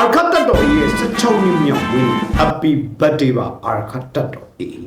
အာခတ်တတ်တော်ရဲ့16နှစ်မြောက်ဝင်း Happy Birthday ပါအာခတ်တတ်တော်အေး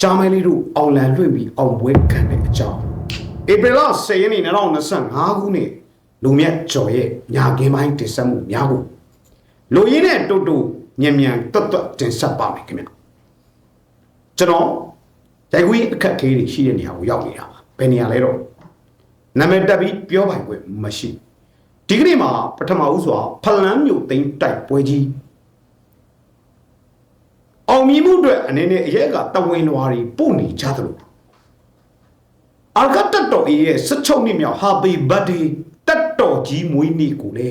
ဂျာမန်လေးတို့အောင်လန်လွင့်ပြီးအောင်ပွဲခံတဲ့အကြောင်းဧပြီလ10ရက်နေ့2025ခုနှစ်လူမြတ်ကျော်ရဲ့ညာကင်းပိုင်းတင်ဆက်မှုများကိုလူရင်းနဲ့တူတူညံ့ညံ့တွတ်တွတ်တင်ဆက်ပါမယ်ခင်ဗျကျွန်တော်တိုင်ခွေးအခက်အခဲတွေရှိတဲ့နေရာကိုရောက်နေတာပါဘယ်နေရာလဲတော့နာမည်တက်ပြီးပြောပိုင်ခွင့်မရှိဒီကနေ့မှာပထမဦးစွာဖလန်းမြို့သိမ်းတိုက်ပွဲကြီး အောင်မြင်မှုအတွက်အနေနဲ့အရက်ကတဝင်လွာတွေပို့နေကြသလိုအာကတတော်အေးရဲ့16နှစ်မြောက် Happy Birthday တက်တော်ကြီးမွေးနေ့ကိုလေ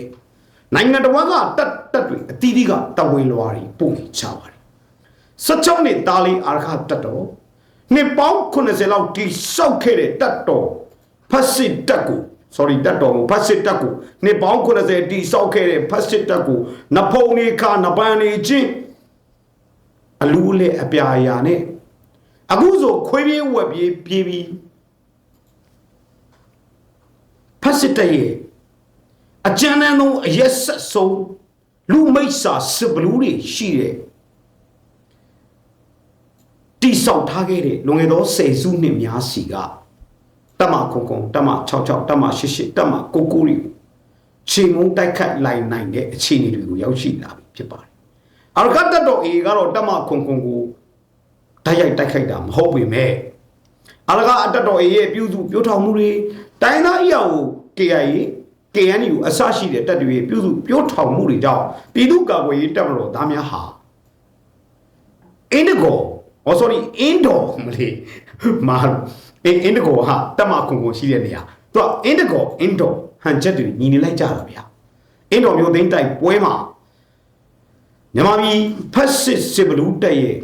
နိုင်ငံတော်ကတက်တက်တွေအတီးတီးကတဝင်လွာတွေပို့နေကြပါတယ်16နှစ်သားလေးအာခတက်တော်နှစ်ပေါင်း80လောက်တိဆောက်ခဲ့တဲ့တက်တော်ဖတ်စစ်တက်ကို sorry တက်တော်ကိုဖတ်စစ်တက်ကိုနှစ်ပေါင်း80တိဆောက်ခဲ့တဲ့ဖတ်စစ်တက်ကိုနဖုံနေခါနပန်နေချင်း အလူးလက်အပြာအရာနဲ့အခုဆိုခွေးပြေးဝက်ပြေးပြေးပြီးဖတ်စစ်တရဲ့အကြမ်းတမ်းဆုံးအရက်ဆက်ဆုံးလူမိတ်စာစစ်ဘလူးတွေရှိတဲ့တိဆောက်ထားခဲ့တဲ့လွန်ခဲ့သောဆယ်စုနှစ်များစီကတမခုံခုံတမ66တမ88တမ99တွေကိုချိန်မုံတိုက်ခတ်လိုက်နိုင်တဲ့အခြေအနေတွေကိုရောက်ရှိလာပြီဖြစ်ပါတယ် အရကတတော်အေကတော့တမခုံခုံကိုတိုက်ရိုက်တိုက်ခိုက်တာမဟုတ်ပေမဲ့အရကအတတော်အေရဲ့ပြုစုပြောထောင်မှုတွေတိုင်းသားအရာကို KIA KNU အစရှိတဲ့တပ်တွေပြုစုပြောထောင်မှုတွေကြောင့်ပြည်သူ့ကာကွယ်ရေးတပ်မတော်သားများဟာအင်းဒဂောဟော sorry အင်းတော်မလေးမာအင်းအင်းဒဂောဟာတမခုံခုံရှိတဲ့နေရာသူကအင်းဒဂောအင်းတော်ဟန်ချက်တွေညီနေလိုက်ကြတာဗျာအင်းတော်မျိုးသိန်းတိုက်ပွဲမှာ မြန်မာပြည်ဖက်စစ်စစ်ဘလူးတက်ရဲ့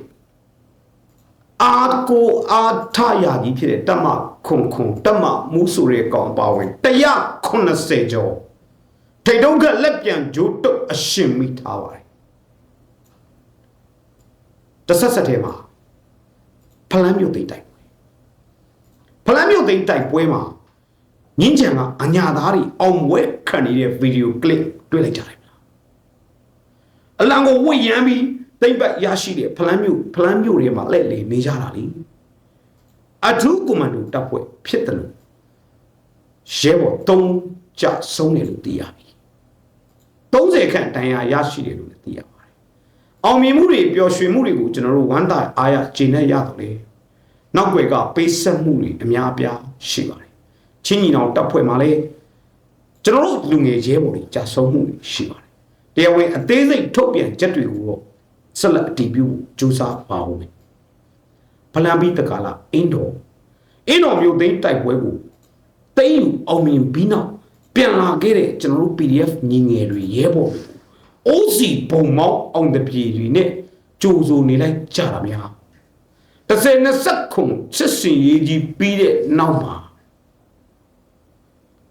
အာကိုအာထရာကြီးဖြစ်တဲ့တမခွန်ခွန်တမမူးဆိုတဲ့ကောင်ပါဝင်180ကျော်ထိတ်တုံးကလက်ပြန်ဂျိုးတုတ်အရှင်မိထားပါတယ်တဆက်ဆက်ထဲမှာဖလန်းမြို့သိမ်းတိုက်ပွဲဖလန်းမြို့သိမ်းတိုက်ပွဲမှာငင်းချံကအညာသားတွေအောင်ဝဲခံနေတဲ့ဗီဒီယိုကလစ်တွေ့လိုက်ကြတယ် အလံကိုဝိရမ်းပြီးတိမ့်ပတ်ရရှိတဲ့ဖလန်းမျိုးဖလန်းမျိုးတွေမှာလက်လေနေကြတာလေအထူးကွန်မန်ဒိုတပ်ဖွဲ့ဖြစ်တယ်လို့ရဲဘော်၃ကြဆုံးတယ်လို့သိရပြီ30ခန့်တန်ရာရရှိတယ်လို့လည်းသိရပါတယ်အောင်မြင်မှုတွေပျော်ရွှင်မှုတွေကိုကျွန်တော်တို့ဝမ်းသာအားရကျေနပ်ရတယ်လေနောက်ွယ်ကပေးဆက်မှုတွေအများအပြားရှိပါတယ်ချင်းညီနောင်တပ်ဖွဲ့မှာလည်းကျွန်တော်တို့လူငယ်ရဲဘော်တွေကြာဆုံးမှုတွေရှိပါတယ် တရားဝင်အသေးစိတ်ထုတ်ပြန်ချက်တွေကိုတော့ဆက်လက်အတည်ပြုစူးစမ်းပါဦးမယ်ဖလန်ပြီးတကလာအင်းတော်အင်းတော်မျိုးသိမ်းတိုက်ပွဲကိုသိမ်းယူအောင်မြင်ပြီးနောက်ပြန်လာခဲ့တဲ့ကျွန်တော်တို့ PDF ညီငယ်တွေရဲဘော်တွေအိုးစီပုံမောင်းအောင်တပြေတွေနဲ့ကြိုးစိုးနေလိုက်ကြတာများတစ်စက်နှစ်ဆက်ခုစစ်စင်ရေးကြီးပြီးတဲ့နောက်မှာ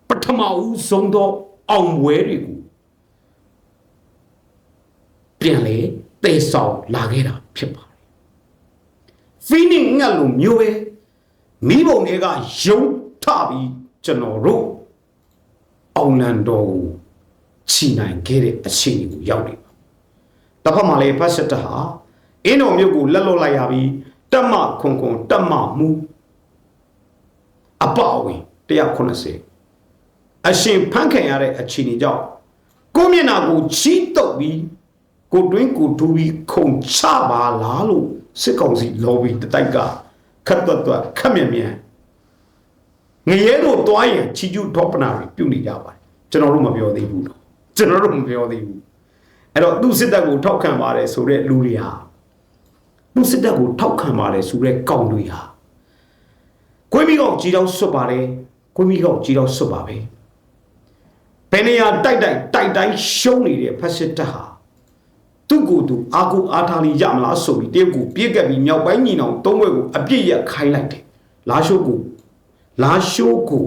ပထမဦးဆုံးသောအောင်ပွဲတွေကို ပြန်လေတေဆောင်လာခဲ့တာဖြစ်ပါတယ်ဖီနင်းငတ်လို့မျိုးပဲမိဘုံတွေကယုံထပြီးကျွန်တော်တို့အောင်လန်တော်ကိုချီနိုင်ခဲ့တဲ့အခြေအနေကိုရောက်နေပါတစ်ဖက်မှာလည်းဖတ်ဆက်တဟာအင်းတော်မြို့ကိုလက်လွတ်လိုက်ရပြီးတက်မခွန်ခွန်တက်မမူအပအဝင်190အရှင်ဖန်ခံရတဲ့အခြေအနေကြောင့်ကိုမျက်နာကိုချီးတုပ်ပြီး ကိုတွင်းကိုထူပြီးခုံချပါလားလို့စစ်ကောင်စီလော်ဘီတတိုက်ကခတ်သွက်သွက်ခက်မြက်မြက်ငရဲတို့တွားရင်ချီကျူးထောပနာတွေပြုနေကြပါတယ်ကျွန်တော်တို့မပြောသေးဘူးတော့ကျွန်တော်တို့မပြောသေးဘူးအဲ့တော့သူစစ်တပ်ကိုထောက်ခံပါတယ်ဆိုတဲ့လူတွေဟာသူစစ်တပ်ကိုထောက်ခံပါတယ်ဆိုတဲ့ကောင်တွေဟာကိုမီကောင်ကြီးတော့ဆွတ်ပါတယ်ကိုမီကောင်ကြီးတော့ဆွတ်ပါပဲဘယ်နေရာတိုက်တိုက်တိုက်တိုင်းရှုံးနေတဲ့ဖက်စစ်တပ်ဟာ သူ့ကိုယ်သူအာကိုအားထားလေးရမလားဆိုပြီးတရုတ်ကိုပြစ်ကပ်ပြီးမြောက်ပိုင်းညီနောင်သုံးဘွဲကိုအပြစ်ရက်ခိုင်းလိုက်တယ်လာရှိုးကိုလာရှိုးကို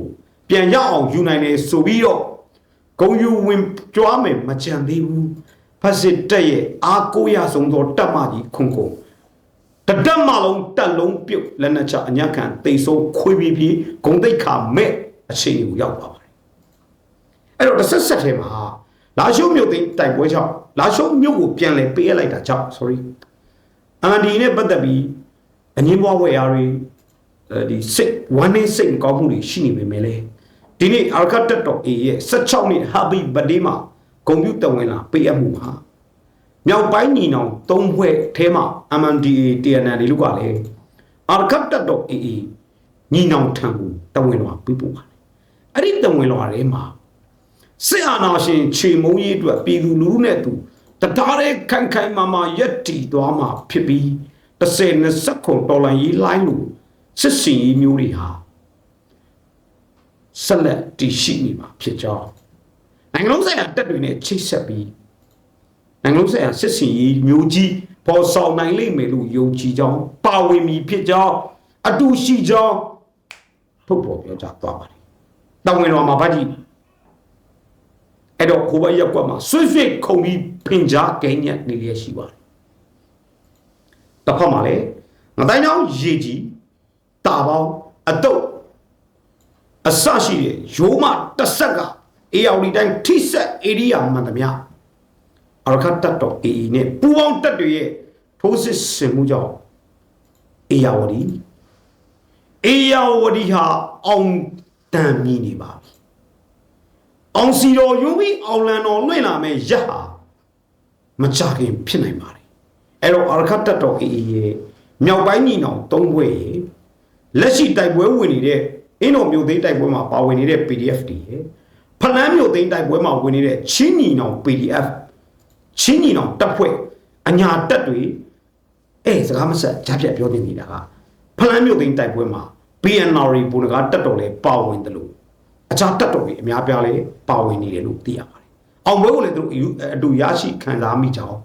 ပြန်ရအောင်ယူနိုင်တယ်ဆိုပြီးတော့ဂုံယူဝင်ကြွားမယ်မကြံသေးဘူးဖက်စစ်တပ်ရဲ့အာကိုရဆုံးသောတပ်မကြီးခွန်ကုန်တတက်မလုံးတက်လုံးပြုတ်လက်နက်ချအညံ့ခံတိတ်ဆုံးခွေးပြီးပြီးဂုံတိတ်ခါမဲ့အခြေအနေကိုရောက်ပါပါတယ်အဲ့တော့တစ်ဆက်ဆက်ထဲမှာလာရှုံးမြို့သိမ်းတိုက်ပွဲကြောင့် လာရှုံးမြို့ကိုပြန်လဲပေးရလိုက်တာကြောင့် sorry အန်ဒီနဲ့ပတ်သက်ပြီးအငင်းပွားဝယ်ရာတွေအဲဒီစိတ်ဝမ်းနဲ့စိတ်မကောင်းမှုတွေရှိနေပေမဲ့လေဒီနေ့အာကတ်တက်တော် A ရဲ့16နှစ် Happy Birthday မှာဂုံပြူတဝင်လာပေးအပ်မှုဟာမြောက်ပိုင်းညီနောင်သုံးဖွဲ့အဲမှာ MNDA TNL လူကလည်းအာကတ်တက်တော် A ညီနောင်ထံကိုတဝင်လာပြပို့ပါတယ်အဲ့ဒီတဝင်လာထဲမှာ စစ်အာဏာရှင်ခြေမုံရေးအတွက်ပြည်သူလူထုနဲ့သူတသားတဲ့ခိုင်ခိုင်မာမာရက်တီသွားမှာဖြစ်ပြီး30 20ခုဒေါ်လာရေးလိုင်းလို့စစ်စင်ရေးမျိုးတွေဟာဆက်လက်တည်ရှိနေမှာဖြစ်ကြောင်းနိုင်ငံလုံးဆိုင်ရာတက်တွေနဲ့ချိတ်ဆက်ပြီးနိုင်ငံလုံးဆိုင်ရာစစ်စင်ရေးမျိုးကြီးပေါ်ဆောင်နိုင်လိမ့်မယ်လို့ယုံကြည်ကြောင်းပါဝင်မည်ဖြစ်ကြောင်းအတူရှိကြောင်းထုတ်ပေါ်ပြောကြားသွားပါတယ်။တောင်ဝင်တော်မှာဗတ်ကြီး အဲ့တော့ကိုဘရက်ကွက်မှာဆွေ့ဆွေ့ခုံပြီးဖင်ကြားကဲညက်နေရရှိပါတယ်။တစ်ဖက်မှာလည်းငတိုင်းချောင်းရေကြီးတာပေါင်းအတုပ်အဆရှိတဲ့ရိုးမတစ်ဆက်ကအေယာဝတီတိုင်းထိဆက်ဧရိယာမှန်သမျှအရခတ်တက်တော်အေအီနဲ့ပူပေါင်းတက်တွေရဲ့ထိုးစစ်ဆင်မှုကြောင့်အေယာဝတီအေယာဝတီဟာအောင်တန်မြည်နေပါပြီ အောင်စီတော်ယူပြီးအောင်လန်တော်လွင့်လာမဲ့ရဟာမကြခင်ဖြစ်နိုင်ပါတယ်အဲ့တော့အရခတ်တက်တော်အေအီရဲ့မြောက်ပိုင်းညီနောင်သုံးဘွဲရဲ့လက်ရှိတိုက်ပွဲဝင်နေတဲ့အင်းတော်မျိုးသိမ်းတိုက်ပွဲမှာပါဝင်နေတဲ့ PDF တွေရဲ့ဖလန်းမျိုးသိမ်းတိုက်ပွဲမှာဝင်နေတဲ့ချင်းညီနောင် PDF ချင်းညီနောင်တပ်ဖွဲ့အညာတပ်တွေအဲစကားမဆက်ကြားပြတ်ပြောနေနေတာကဖလန်းမျိုးသိမ်းတိုက်ပွဲမှာ PNR ပုံကတပ်တော်လဲပါဝင်တယ်လို့ အခြားတပ်တော်တွေအများပြားလဲပါဝင်နေတယ်လို့သိရပါတယ်။အောင်ပွဲကိုလည်းသူတို့အတူရရှိခံစားမိကြအောင်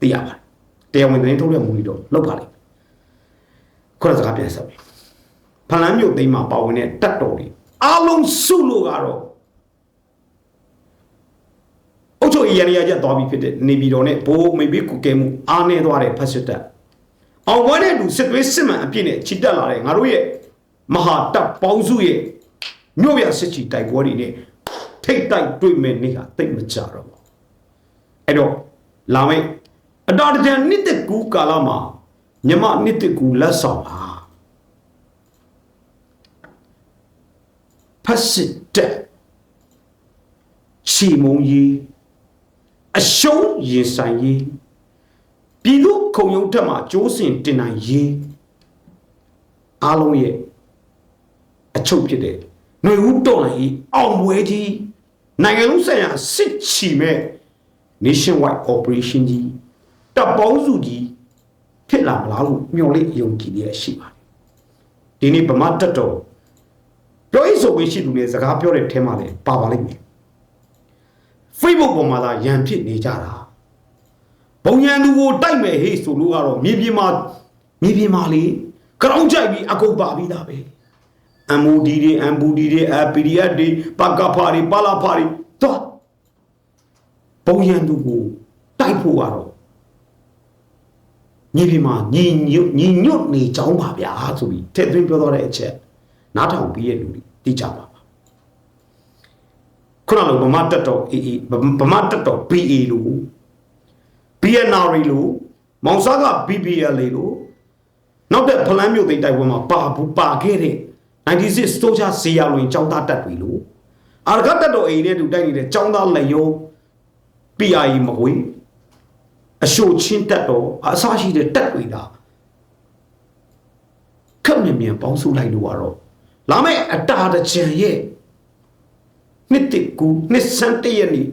သိရပါတယ်။တရားဝင်သတင်းထုတ်တဲ့မူကြီးတော့လောက်ပါလိမ့်မယ်။ခုနစကားပြန်ဆက်ပြီ။ဖလန်းမျိုးသိမ်းမှာပါဝင်တဲ့တပ်တော်တွေအားလုံးစုလို့ကတော့အုတ်ချုပ်ရရရချက်သွားပြီးဖြစ်တဲ့နေပြည်တော်နဲ့ဘိုးမေဘီကုကဲမှုအားနေသွားတဲ့ဖက်စစ်တပ်အောင်ပွဲတဲ့လူစစ်သွေးစစ်မှန်အပြည့်နဲ့ချီတက်လာတဲ့ငါတို့ရဲ့မဟာတပ်ပေါင်းစုရဲ့ မြို့ရစစ်ချီတိုက်ပွဲတွေနဲ့ထိတ်တိုက်တွေ့မဲ့နေ့ဟာတိတ်မကြတော့ဘူးအဲ့တော့လာမယ့်အတော်တန်နှစ်သက်ကူကာလမှာမြမနှစ်သက်ကူလက်ဆောင်ဟာဖက်စစ်တပ်ချီမုံကြီးအရှုံးရင်ဆိုင်ရေးပြည်သူခုံရုံထက်မှာကျိုးစင်တင်နိုင်ရေးအားလုံးရဲ့အချုပ်ဖြစ်တဲ့ ຫນွေဦးတော်လိုင်းရေးအောင်ပွဲကြီးနိုင်ငံလုံးဆိုင်ရာစစ်ချီမဲ့ nationwide operation ကြီးတပ်ပေါင်းစုကြီးဖြစ်လာမလားလို့မျှော်လင့်ယုံကြည်ရရှိပါတယ်ဒီနေ့ဗမာတက်တော်ပြောရေးဆိုခွင့်ရှိသူတွေစကားပြောတဲ့ထဲမှာလည်းပါပါလိမ့်မယ် Facebook ပေါ်မှာသာရန်ဖြစ်နေကြတာဘုံရန်သူကိုတိုက်မယ်ဟေ့ဆိုလို့ကတော့မြေပြင်မှာမြေပြင်မှာလေကြောင်းကြိုက်ပြီးအကုပ်ပါပြီးသားပဲ MOD တွေ MBD တွေ PDF တွေပကဖာတွေပလာဖာတွေတော့ဘုံရန်သူကိုတိုက်ဖို့ကတော့မြေပြင်မှာညီညွတ်ညီညွတ်နေကြောင်းပါဗျာဆိုပြီးထည့်သွင်းပြောတော့တဲ့အချက်နားထောင်ပြီးရဲ့လူတွေသိကြပါပါခုနလိုဗမာတက်တော် AA ဗမာတက်တော် BA လို့ BNR လို့မောင်စားက BBL လို့နောက်တဲ့ဖလန်းမြို့သိမ်းတိုက်ပွဲမှာပါဘူးပါခဲ့တဲ့ 96စတိုးချဇေယလွင်ចောင်းသားတက်ပြီလို့အာရကတက်တော် AA နဲ့တူတိုက်နေတဲ့ចောင်းသားလက်ရုံး PRE မကွေးအရှိုချင်းတက်တော်အဆရှိတဲ့တက်တွေတာခက်မြင်မြန်ပေါင်းစုလိုက်လို့ကတော့လာမယ့်အတာတကြံရဲ့နှစ်တကူနှစ်ဆန်းတရက်နေ့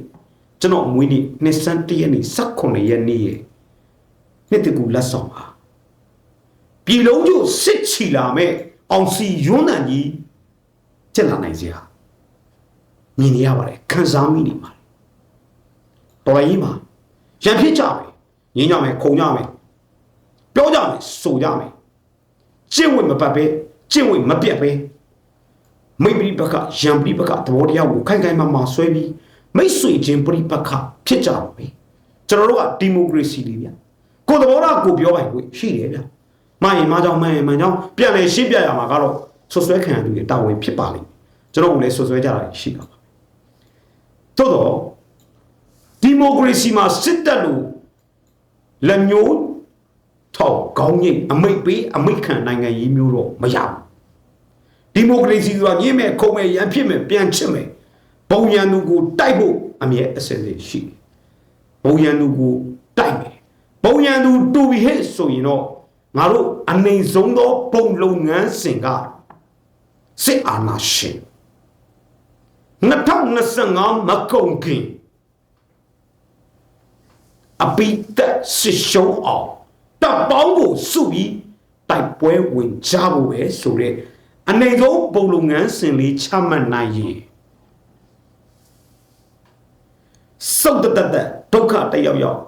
ကျွန်တော်မွေးနေ့နှစ်ဆန်းတရက်နေ့18ရက်နေ့ရဲ့နှစ်တကူလက်ဆောင်ပါပြည်လုံးကျစစ်ချီလာမဲ့ အောင်စီယွန်းနံကြီးချက်လာနိုင်စရာမြင်နေရပါတယ်ခံစားမိနေပါတယ်တော်လိုင်းကြီးမှာရံဖြစ်ကြမယ်ငင်းကြမယ်ခုံကြမယ်ပြောကြမယ်ဆိုကြမယ်ကျင့်ဝတ်မပတ်ပဲကျင့်ဝတ်မပြတ်ပဲမိပရိပကရံပရိပကသဘောတရားကိုခိုင်ခိုင်မာမာဆွဲပြီးမိတ်ဆွေချင်းပရိပကဖြစ်ကြပါမယ်ကျွန်တော်တို့ကဒီမိုကရေစီလေးဗျကိုယ်သဘောထားကိုပြောပိုင်ခွင့်ရှိတယ်ဗျ မရင်မကြောင့်မရင်မကြောင့်ပြန်လေရှင်းပြရမှာကတော့ဆွဆွဲခံရသူတွေတာဝန်ဖြစ်ပါလိမ့်ကျွန်တော်ကလည်းဆွဆွဲကြတာရှိပါပါသို့တော့ဒီမိုကရေစီမှာစစ်တပ်လို့လက်မျိုးထောက်ကောင်းကြီးအမိတ်ပေးအမိတ်ခံနိုင်ငံရေးမျိုးတော့မရဘူးဒီမိုကရေစီဆိုတာညင်းမဲ့ခုံမဲ့ရန်ဖြစ်မဲ့ပြန်ချစ်မဲ့ဘုံရန်သူကိုတိုက်ဖို့အမြဲအစစ်အစစ်ရှိတယ်ဘုံရန်သူကိုတိုက်မယ်ဘုံရန်သူတူပြီးဟဲ့ဆိုရင်တော့ ငါတို့အနေဆုံးသောဘုံလုပ်ငန်းစဉ်ကစစ်အာဏာရှင်2025မကုန်ခင်အပိသက်စစ်ရှုံးအောင်တပ်ပေါင်းကိုစုပြီးတိုက်ပွဲဝင်ကြဖို့ပဲဆိုတဲ့အနေဆုံးပုံလုပ်ငန်းစဉ်လေးချမှတ်နိုင်ရင်စုတ်တတတဒုက္ခတစ်ယောက်ယောက်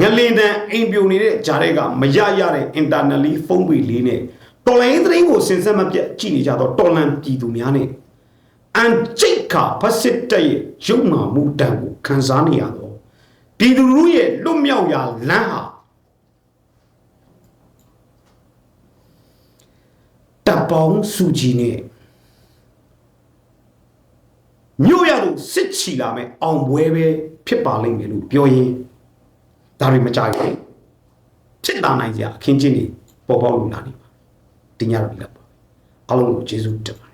ငလင်တန်အိမ်ပြိုနေတဲ့ဂျားတွေကမရရတဲ့ internally ဖုန်းပေလေးနဲ့တော်လိုင်းသတင်းကိုစင်ဆက်မပြတ်ကြည့်နေကြတော့တော်လန်ပြည်သူများနဲ့အန်ချိတ်ခါဖက်စစ်တဲ့ရဲ့ရုံမာမှုတန်ကိုခံစားနေရတော့ပြည်သူလူရဲ့လွတ်မြောက်ရာလမ်းဟာတပ်ပေါင်းစုကြီးနဲ့မြို့ရလို့စစ်ချီလာမယ်အောင်ပွဲပဲဖြစ်ပါလိမ့်မယ်လို့ပြောရင် ဒါတွေမကြိုက်ဘူးဖြစ်လာနိုင်ကြအခင်းချင်းတွေပေါ်ပေါက်လို့လာနေပါတင်ရတော့ပြီလားပေါ့အားလုံးကိုကျေးဇူးတင်ပါတယ်